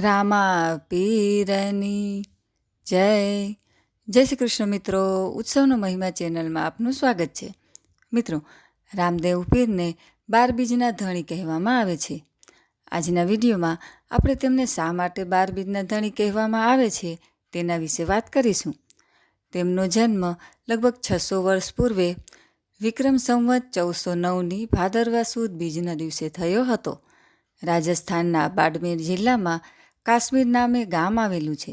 રામા પીરની જય. જય શ્રી કૃષ્ણ મિત્રો, ઉત્સવનો મહિમા ચેનલમાં આપનું સ્વાગત છે. મિત્રો, રામદેવ પીરને બાર બીજના ધણી કહેવામાં આવે છે. આજના વિડીયોમાં આપણે તેમને શા માટે બાર બીજના ધણી કહેવામાં આવે છે તેના વિશે વાત કરીશું. તેમનો જન્મ લગભગ છસો વર્ષ પૂર્વે વિક્રમ સંવત ચૌદસો નવની ભાદરવા સુદ બીજના દિવસે થયો હતો. રાજસ્થાનના બાડમેર જિલ્લામાં કાશ્મીર નામે ગામ આવેલું છે.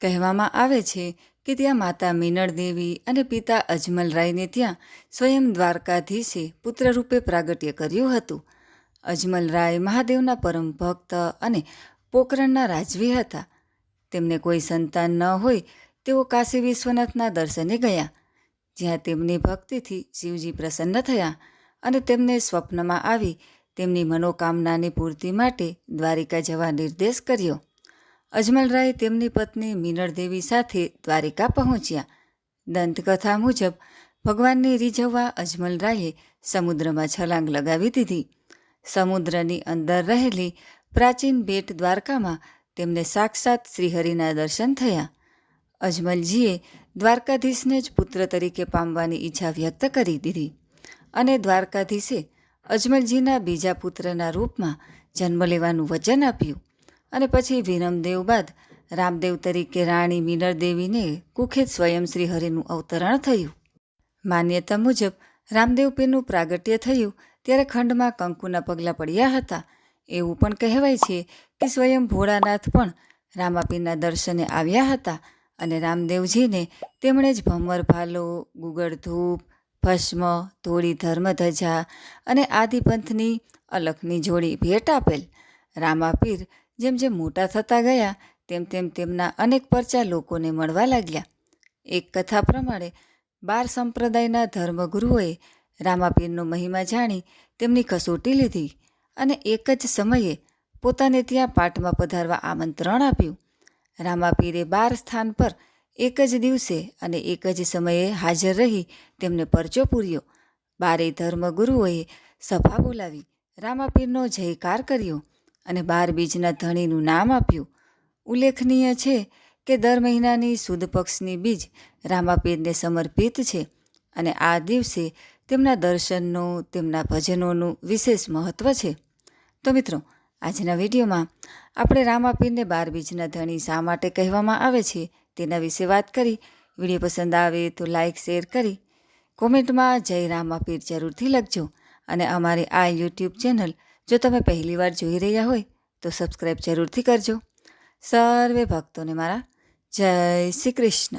કહેવામાં આવે છે કે ત્યાં માતા મીનળ દેવી અને પિતા અજમલરાયને ત્યાં સ્વયં દ્વારકાધીશે પુત્ર રૂપે પ્રાગટ્ય કર્યું હતું. અજમલરાય મહાદેવના પરમ ભક્ત અને પોકરણના રાજવી હતા. તેમને કોઈ સંતાન ન હોય તેઓ કાશી વિશ્વનાથના દર્શને ગયા, જ્યાં તેમની ભક્તિથી શિવજી પ્રસન્ન થયા અને તેમને સ્વપ્નમાં આવી તેમની મનોકામનાની પૂર્તિ માટે દ્વારિકા જવા નિર્દેશ કર્યો. અજમલરાય તેમની પત્ની મિનળદેવી સાથે દ્વારિકા પહોંચ્યા. દંતકથા મુજબ, ભગવાનને રીઝવવા અજમલરાયે સમુદ્રમાં છલાંગ લગાવી દીધી. સમુદ્રની અંદર રહેલી પ્રાચીન બેટ દ્વારકામાં તેમને સાક્ષાત શ્રીહરિના દર્શન થયા. અજમલજીએ દ્વારકાધીશને જ પુત્ર તરીકે પામવાની ઈચ્છા વ્યક્ત કરી દીધી અને દ્વારકાધીશે અજમલજીના બીજા પુત્રના રૂપમાં જન્મ લેવાનું વચન આપ્યું અને પછી વિરમદેવ બાદ રામદેવ તરીકે રાણી મીનળ દેવીને કુખેત સ્વયં શ્રી હરિનું અવતરણ થયું. માન્યતા મુજબ રામદેવ પીરનું પ્રાગટ્ય થયું ત્યારે ખંડમાં કંકુના પગલાં પડ્યા હતા. એવું પણ કહેવાય છે કે સ્વયં ભોળાનાથ પણ રામાપીરના દર્શને આવ્યા હતા અને રામદેવજીને તેમણે જ ભમર ભાલો ગુગળ ધૂપ ભસ્મ, ધોળી, ધર્મધજા અને આદિપંથની અલખની જોડી ભેટ આપેલ. રામાપીર જેમ જેમ મોટા થતા ગયા, તેમ તેમ તેમના અનેક પરચા લોકોને મળવા લાગ્યા. એક કથા પ્રમાણે, બાર સંપ્રદાયના ધર્મગુરુઓએ રામાપીરનો મહિમા જાણી તેમની કસોટી લીધી અને એક જ સમયે પોતાને ત્યાં પાઠમાં પધારવા આમંત્રણ આપ્યું. રામાપીરે બાર સ્થાન પર એક જ દિવસે અને એક જ સમયે હાજર રહી તેમને પરચો પૂર્યો. બારે ધર્મગુરુઓએ સભા બોલાવી. રામાપીરનો જયકાર કર્યો અને બાર બીજના ધણીનું નામ આપ્યું. ઉલ્લેખનીય છે કે દર મહિનાની સુદ પક્ષની બીજ રામાપીરને સમર્પિત છે અને આ દિવસે તેમના દર્શનનું, તેમના ભજનોનું વિશેષ મહત્ત્વ છે. તો મિત્રો, આજના વિડીયોમાં આપણે રામાપીરને બાર બીજના ધણી શા માટે કહેવામાં આવે છે? તેના વિશે વાત કરી. વીડિયો પસંદ આવે તો લાઈક શેર કરી. કોમેન્ટમાં જય રામ અપીર જરૂરથી લખજો. અને અમારી આ યુટ્યુબ ચેનલ જો તમે પહેલીવાર જોઈ રહ્યા હોય તો સબસ્ક્રાઈબ જરૂરથી કરજો. સર્વે ભક્તોને મારા જય શ્રી કૃષ્ણ.